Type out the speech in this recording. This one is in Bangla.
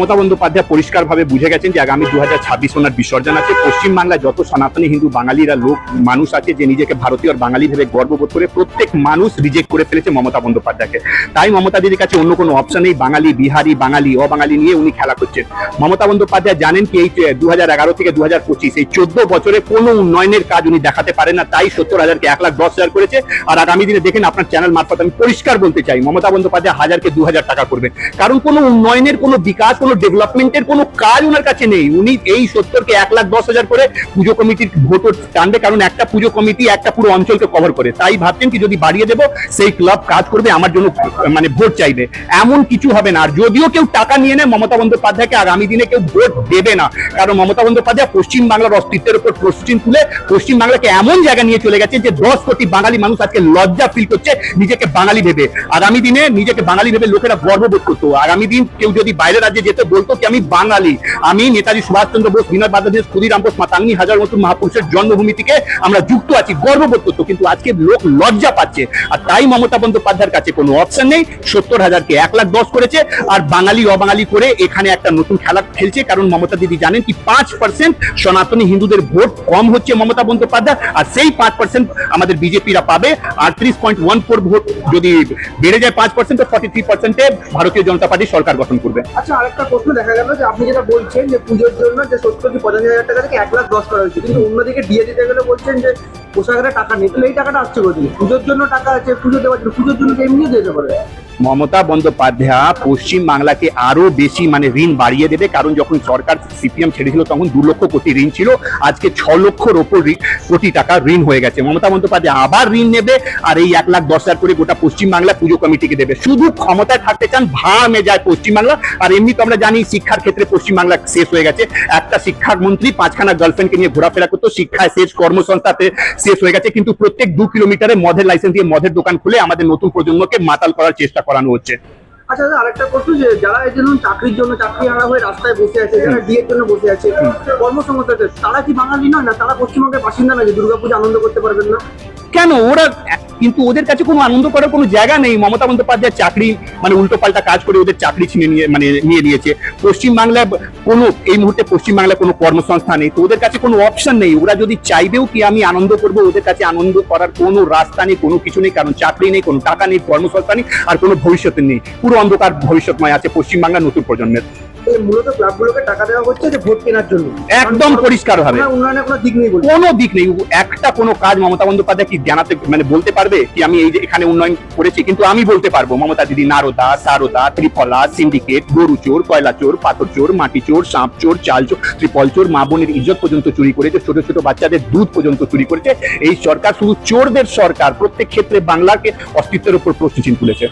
মমতা বন্দ্যোপাধ্যায় পরিষ্কারভাবে বুঝে গেছেন যে আগামী দু হাজার ছাব্বিশ ওনার বিসর্জন আছে। পশ্চিমবাংলায় যত সনাতনী হিন্দু বাঙালিরা লোক, মানুষ আছে যে নিজেকে ভারতীয় বাঙালি ভেবে গর্ববোধ করে প্রত্যেক মানুষ রিজেক্ট করে ফেলেছে মমতা বন্দ্যোপাধ্যায়কে। তাই মমতা দিদির কাছে অন্য কোনো অপশন নেই। বাঙালি, বিহারি, বাঙালি, অবাঙালি নিয়ে উনি খেলা করছেন। মমতা বন্দ্যোপাধ্যায় জানেন কি এই দু হাজার এগারো থেকে দু হাজার পঁচিশ, এই চোদ্দ বছরে কোনো উন্নয়নের কাজ উনি দেখাতে পারেন না। তাই সত্তর হাজারকে এক লাখ দশ হাজার করেছে। আর আগামী দিনে দেখেন আপনার চ্যানেল মারফত আমি পরিষ্কার বলতে চাই। মমতা বন্দ্যোপাধ্যায় হাজারকে দু হাজার টাকা করবেন। কারণ কোনো উন্নয়নের কোনো বিকাশ, কোনো ডেভেলপমেন্টের কোনো কাজ ওনার কাছে নেই। উনি এই সত্তরকে এক লাখ দশ হাজার করে পুজো কমিটির ভোট টানবে, কারণ একটা পুজো কমিটি একটা পুরো অঞ্চলকে কভার করে। তাই ভাবছেন কি যদি বাড়িয়ে দেবো, সেই ক্লাব কাজ করবে, আমার জন্য মানে ভোট চাইবে। এমন কিছু হবে না। আর যদিও কেউ টাকা নিয়ে নেয়, মমতা বন্দ্যোপাধ্যায়কে আগামী দিনে কেউ ভোট দেবে না। কারণ মমতা বন্দ্যোপাধ্যায় পশ্চিম বাংলার অস্তিত্বের উপর প্রশ্ন তুলে পশ্চিম বাংলাকে এমন জায়গা নিয়ে চলে গেছে যে দশ কোটি বাঙালি মানুষ আজকে লজ্জা ফিল করছে, নিজেকে বাঙালি ভেবে। আগামী দিনে নিজেকে বাঙালি ভেবে লোকেরা গর্ববোধ করতো। আগামী দিন কেউ যদি বাইরের রাজ্যে যেতে বলতো কি, আমি বাঙালি। আমি নেতাজি সুভাষচন্দ্র বোস, বিনয় বাদল ক্ষুদিরাম বোস মাতাঙ্গি হাজার মতো মহাপুরুষের জন্মভূমি থেকে আমরা যুক্ত আছি, গর্ববোধ করতো। কিন্তু আজকে লোক লজ্জা পাচ্ছে। আর তাই মমতা বন্দ্যোপাধ্যায়ের কাছে কোনো অপশন নেই। সত্তর হাজারকে এক লাখ দশ করেছে। আর বাঙালি, অবাঙালি করে এখানে একটা নতুন খেলা খেলছে। কারণ মমতা দিদি জানেন কি, পাঁচ পার্সেন্ট সনাতনী হিন্দুদের ভোট কম হচ্ছে মমতা বন্দ্যোপাধ্যায়। আর সেই পাঁচ পার্সেন্ট আমাদের বিজেপিরা পাবে। আটত্রিশ পয়েন্ট ওয়ান ফোর ভোট যদি বেড়ে যায় পাঁচ পার্সেন্ট তো ফর্টি থ্রি পার্সেন্টে ভারতীয় জনতা পার্টি সরকার গঠন করবে। আচ্ছা আরেকটা প্রশ্ন দেখা গেল যে আপনি যেটা বলছেন যে পুজোর জন্য যে সত্তর কি পঁচাশি হাজার টাকা থেকে এক লাখ দশ করা হয়েছে। কিন্তু অন্যদিকে দিয়ে দিতে গেলে বলছেন যে পোশাকের টাকা নেই। তাহলে এই টাকাটা আসছে কোথায় পুজোর জন্য টাকা আছে, পুজো দেওয়ার জন্য। পুজোর জন্য এমনি এমনিও দিতে পারে মমতা বন্দ্যোপাধ্যায় পশ্চিম বাংলাকে আরও বেশি মানে ঋণ বাড়িয়ে দেবে। কারণ যখন সরকার সিপিএম ছেড়েছিল, তখন দু লক্ষ কোটি ঋণ ছিল। আজকে ছ লক্ষর ওপর কোটি টাকা ঋণ হয়ে গেছে। মমতা বন্দ্যোপাধ্যায় আবার ঋণ নেবে আর এই এক লাখ দশ হাজার করে গোটা পশ্চিম বাংলা পুজো কমিটিকে দেবে। শুধু ক্ষমতায় থাকতে চান ভামে যায় পশ্চিম বাংলা। আর এমনি তো আমরা জানি শিক্ষার ক্ষেত্রে পশ্চিম বাংলা শেষ হয়ে গেছে। একটা শিক্ষামন্ত্রী পাঁচখানা গার্লফ্রেন্ডকে নিয়ে ঘোরাফেরা করতো, শিক্ষায় শেষ, কর্মসংস্থাতে শেষ হয়ে গেছে। কিন্তু প্রত্যেক দু কিলোমিটারে মদের লাইসেন্স দিয়ে মদের দোকান খুলে আমাদের নতুন প্রজন্মকে মাতাল করার চেষ্টা করানো হচ্ছে। আচ্ছা দাদা আরেকটা প্রশ্ন যে যারা এই জন্য চাকরির জন্য চাকরি হারা হয়ে রাস্তায় বসে আছে যারা বিয়ের জন্য বসে আছে কর্মসংস্থাতে তারা কি বাঙালি নয় না তারা পশ্চিমবঙ্গের বাসিন্দা নয় যে দুর্গাপূজা আনন্দ করতে পারবেন না? কেন? ওরা, কিন্তু ওদের কাছে কোনো আনন্দ করার কোনো জায়গা নেই। মমতা বন্দ্যোপাধ্যায় চাকরি মানে উল্টো পাল্টা কাজ করে ওদের চাকরি ছিনে নিয়ে মানে নিয়ে নিয়েছে। পশ্চিম বাংলায় কোনো, এই মুহূর্তে পশ্চিম বাংলায় কোনো কর্মসংস্থান নেই। তো ওদের কাছে কোনো অপশন নেই। ওরা যদি চাইবেও কি আমি আনন্দ করব, ওদের কাছে আনন্দ করার কোনো রাস্তা নেই, কোনো কিছু নেই, কারণ চাকরি নেই, কোনো টাকা নেই, কর্মসংস্থান নেই, আর কোনো ভবিষ্যৎ নেই। পুরো অন্ধকার ভবিষ্যৎময় আছে পশ্চিম বাংলার নতুন প্রজন্মের। মূলত ক্লাবগুলোকে টাকা দেওয়া হচ্ছে যে ভোট কেনার জন্য। একদম পরিষ্কার আপনার উন্নয়নের কোনো দিক নেই কোনো দিক নেই। একটা কোনো কাজ মমতা বন্দ্যোপাধ্যায় কি জানাতে মানে বলতে পারবে কি আমি এই যে এখানে উন্নয়ন করেছি কিন্তু আমি বলতে পারব। মমতা দিদি নারদা সারদা ত্রিফলা সিন্ডিকেট গরু চোর কয়লা চোর পাথর চোর মাটি চোর সাপ চোর চাল চোর ত্রিপল চোর মা বোনের ইজ্জত পর্যন্ত চুরি করেছে ছোট ছোট বাচ্চাদের দুধ পর্যন্ত চুরি করেছে। এই সরকার শুধু চোরদের সরকার। প্রত্যেক ক্ষেত্রে বাংলাকে অস্তিত্বের উপর প্রশ্ন তুলেছে।